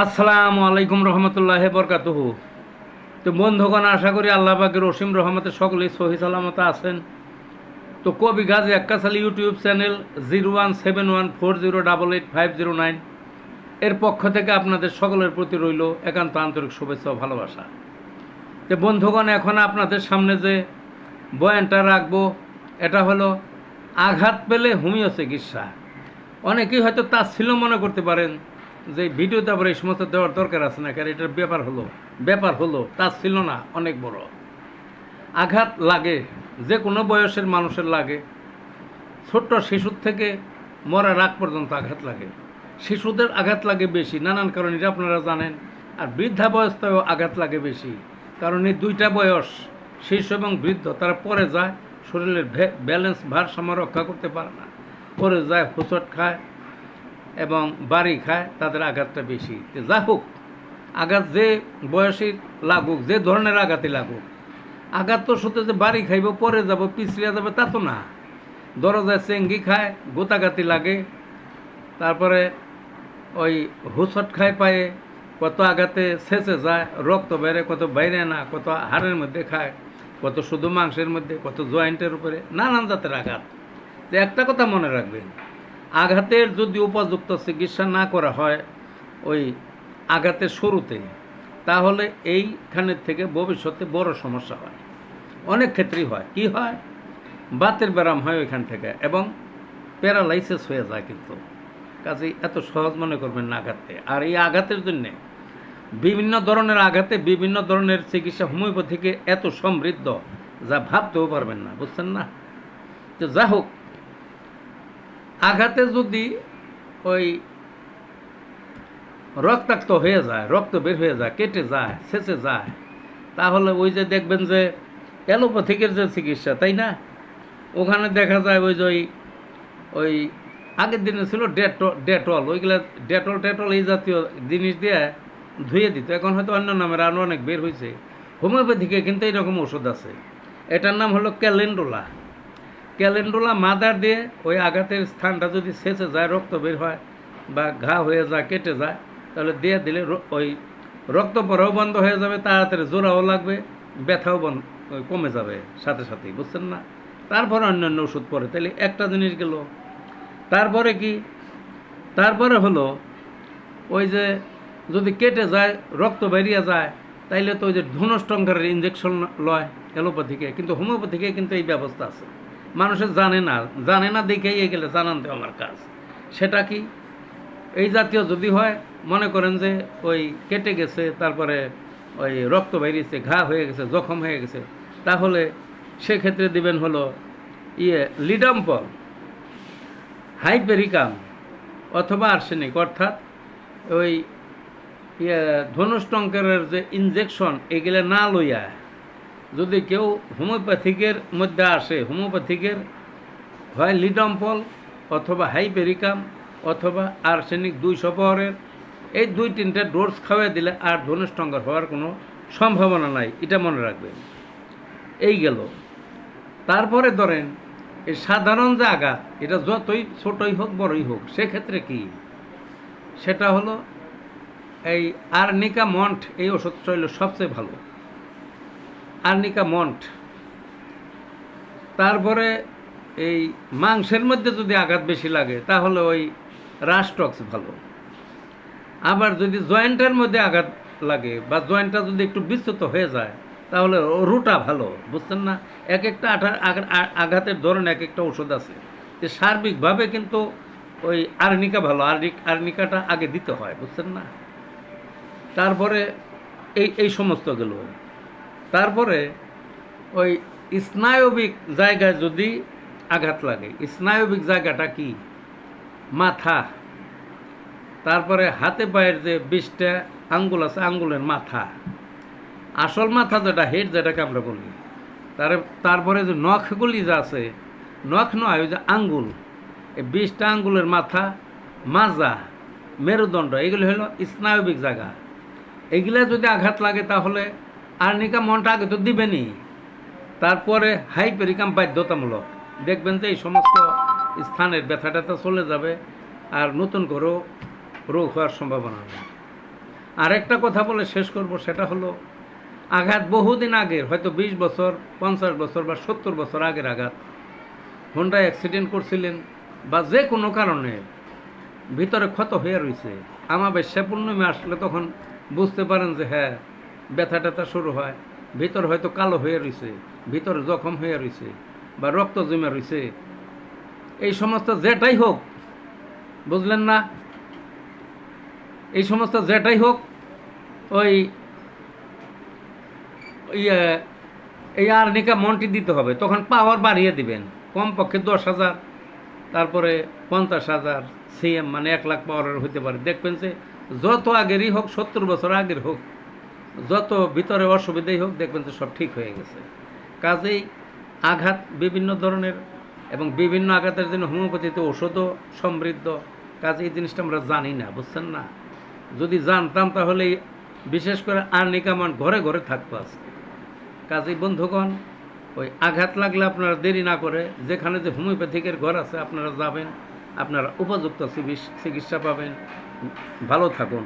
আসসালামু আলাইকুম রহমতুল্লাহ বরকাতুহ। তো বন্ধুগণ, আশা করি আল্লাহ পাকের রসিম রহমতে সকলেই সহি সালামত আছেন। তো কবি Gazi Akkasali YouTube channel zero one seven one four zero double eight five zero nine এর পক্ষ থেকে আপনাদের সকলের প্রতি রইল একান্ত আন্তরিক শুভেচ্ছা ও ভালোবাসা। তো বন্ধুগণ, এখন আপনাদের সামনে যে বয়ানটা রাখব, এটা হলো, আঘাত পেলে হোমিও চিকিৎসা। অনেকেই হয়তো তা ছিল মনে করতে পারেন যে ভিডিওতে আবার এই সমস্ত দেওয়ার দরকার আছে না, কারণ এটার ব্যাপার হলো ব্যাপার হলো, তা ছিল না, অনেক বড়। আঘাত লাগে, যে কোনো বয়সের মানুষের লাগে। ছোট্ট শিশুর থেকে মরার আগ পর্যন্ত আঘাত লাগে। শিশুদের আঘাত লাগে বেশি, নানান কারণে এটা আপনারা জানেন। আর বৃদ্ধা বয়সতেও আঘাত লাগে বেশি, কারণ এই দুইটা বয়স, শিশু এবং বৃদ্ধ, তারা পরে যায়, শরীরের ব্যালেন্স, ভারসাম্য রক্ষা করতে পারে না। পরে যায় হুচট খায় এবং বাড়ি খায়, তাদের আঘাতটা বেশি। যা হোক আঘাত যে বয়সী লাগুক, যে ধরনের আঘাতই লাগুক, আঘাত তো শুধু যে বাড়ি খাইব, পরে যাব, পিছলিয়া যাবে, তা তো না। দরজায় চেঙ্গি খায় গোতাগাতি লাগে, তারপরে ওই হুসট খায় পায়ে, কত আঘাতে ছেঁচে যায়, রক্ত বেড়ে কত বাইরে না, কত হাড়ের মধ্যে খায়, কত শুধু মাংসের মধ্যে, কত জয়েন্টের উপরে, নানান জাতের আঘাত। একটা কথা মনে রাখবেন আঘাতের যদি উপযুক্ত চিকিৎসা না করা হয় ওই আঘাতের শুরুতে, তাহলে এইখানের থেকে ভবিষ্যতে বড় সমস্যা হয়। অনেক ক্ষেত্রেই হয়। কি হয়? বাতের ব্যারাম হয় ওইখান থেকে এবং প্যারালাইসিস হয়ে যায় কিন্তু। কাজেই এত সহজ মনে করবেন না আঘাতে আর এই আঘাতের জন্যে বিভিন্ন ধরনের আঘাতে বিভিন্ন ধরনের চিকিৎসা হোমিওপ্যাথিকে এত সমৃদ্ধ যা ভাবতেও পারবেন না, বুঝছেন না? তো যা হোক আঘাতে যদি ওই রক্তাক্ত হয়ে যায়, রক্ত বের হয়ে যায়, কেটে যায় শেষে যায়, তাহলে ওই যে দেখবেন যে অ্যালোপ্যাথিকের যে চিকিৎসা, তাই না? ওখানে দেখা যায় ওই যে ওই ওই আগের দিনে ছিল ডেটল ডেটল, ওইগুলা ডেটল টেটল এই জাতীয় জিনিস দিয়ে ধুয়ে দিত। এখন হয়তো অন্য নামের আরও অনেক বের হয়েছে হোমিওপ্যাথিকে কিন্তু এইরকম ওষুধ আছে। এটার নাম হলো ক্যালেন্ডোলা। ক্যালেন্ডোলা মাদার দিয়ে ওই আঘাতের স্থানটা যদি শেষে যায়, রক্ত বের হয় বা ঘা হয়ে যায়, কেটে যায়, তাহলে দিয়ে দিলে ওই রক্ত পড়াও বন্ধ হয়ে যাবে, তাড়াতাড়ি জোড়াও লাগবে, ব্যথাও বন্ধ কমে যাবে সাথে সাথেই, বুঝছেন না? তারপরে অন্যান্য ওষুধ পরে। তাহলে একটা জিনিস গেল, তারপরে কি? তারপরে হলো, ওই যে যদি কেটে যায়, রক্ত বেরিয়ে যায়, তাইলে তো ওই যে ধনুষ্টঙ্কারের ইঞ্জেকশন লয় অ্যালোপ্যাথিকে, কিন্তু হোমিওপ্যাথিকে কিন্তু এই ব্যবস্থা আছে। মানুষের জানে না জানে না দেখেই গেলে জানান দেওয়া আমার কাজ। সেটা কি? এই জাতীয় যদি হয়, মনে করেন যে ওই কেটে গেছে, তারপরে ওই রক্ত বেরিয়েছে ঘা হয়ে গেছে, জখম হয়ে গেছে, তাহলে সেক্ষেত্রে দিবেন হলো ইয়ে লিডাম্পল, হাইপেরিকাম অথবা আর্সেনিক, অর্থাৎ ওই ইয়ে ধনুষ্টঙ্কের যে ইনজেকশন এগুলো না লইয়া যদি কেউ হোমিওপ্যাথিকের মধ্যে আসে, হোমিওপ্যাথিকের হয় লিডম্পল অথবা হাইপেরিকাম অথবা আর্সেনিক দুই পাওয়ারের এই দুই তিনটা ডোজ খাওয়াই দিলে আর ধনুষ্টঙ্কর হওয়ার কোনো সম্ভাবনা নাই। এটা মনে রাখবেন। এই গেল। তারপরে ধরেন, এই সাধারণ যে আঘাত এটা যতই ছোটই হোক, বড়ই হোক, সেক্ষেত্রে কি? সেটা হলো এই আর্নিকা মন্ট এই ওষুধটা হলো সবচেয়ে ভালো। Arnica montana. তারপরে এই মাংসের মধ্যে যদি আঘাত বেশি লাগে, তাহলে ওই রাস্টক্স ভালো। আবার যদি জয়েন্টের মধ্যে আঘাত লাগে বা জয়েন্টটা যদি একটু বিস্তৃত হয়ে যায়, তাহলে রুটা ভালো, বুঝছেন না? এক একটা আঠা- আগা- আ- আঘাতের ধরন এক একটা ওষুধ আছে। যে সার্বিকভাবে কিন্তু ওই আর্নিকা ভালো, আর্নিক আর্নিকাটা আগে দিতে হয়, বুঝছেন না? তারপরে এই এই সমস্তগুলো। তারপরে ওই স্নায়বিক জায়গায় যদি আঘাত লাগে, স্নায়বিক জায়গাটা কি? মাথা। তারপরে হাতে পায়ের যে বিশটা আঙ্গুল আছে, আঙ্গুলের মাথা। আসল মাথা যেটা, হেড যেটাকে আমরা বলি, তার তারপরে যে নখগুলি যা আছে, নখ নয়, ওই যে আঙ্গুল। এই বিশটা আঙ্গুলের মাথা, মাজা, মেরুদণ্ড, এগুলো হলো স্নায়বিক জায়গা। এগুলা যদি আঘাত লাগে তাহলে আর্নিকা মনটা আগে তো দিবেনি। তারপরে হাই পেরিকাম বাধ্যতামূলক। দেখবেন যে এই সমস্ত স্থানের ব্যথাটা তো চলে যাবে আর নতুন করেও রোগ হওয়ার সম্ভাবনা নেই। আরেকটা কথা বলে শেষ করব, সেটা হলো আঘাত বহুদিন আগের হয়তো বিশ বছর, পঞ্চাশ বছর বা সত্তর বছর আগের আঘাত হোন্ডা অ্যাক্সিডেন্ট করছিলেন বা যে কোনো কারণে ভিতরে ক্ষত হয়ে রয়েছে। আমাবেশ্যা পূর্ণিমা আসলে তখন বুঝতে পারেন যে হ্যাঁ ব্যথা ট্যাথা শুরু হয়। ভিতর হয়তো কালো হয়ে রয়েছে ভিতর জখম হয়ে রয়েছে বা রক্ত জমে রয়েছে এই সমস্ত যেটাই হোক, বুঝলেন না? এই সমস্ত যেটাই হোক, ওই এই আর্নিকা মনটি দিতে হবে। তখন পাওয়ার বাড়িয়ে দিবেন। কমপক্ষে দশ হাজার, তারপরে পঞ্চাশ হাজার, সিএম মানে এক লাখ পাওয়ারের হতে পারে। দেখবেন যে যত আগেরই হোক, সত্তর বছর আগের হোক যত ভিতরে অসুবিধাই হোক, দেখবেন যে সব ঠিক হয়ে গেছে। কাজেই আঘাত বিভিন্ন ধরনের এবং বিভিন্ন আঘাতের জন্য হোমিওপ্যাথিতে ওষুধও সমৃদ্ধ। কাজে এই জিনিসটা আমরা জানি না, বুঝছেন না? যদি জানতাম তাহলে বিশেষ করে আর্নিকামান ঘরে ঘরে থাকতো আজকে। কাজেই বন্ধুগণ, ওই আঘাত লাগলে আপনারা দেরি না করে যেখানে যে হোমিওপ্যাথিকের ঘর আছে, আপনারা যাবেন, আপনারা উপযুক্ত চিকিৎসা পাবেন। ভালো থাকুন।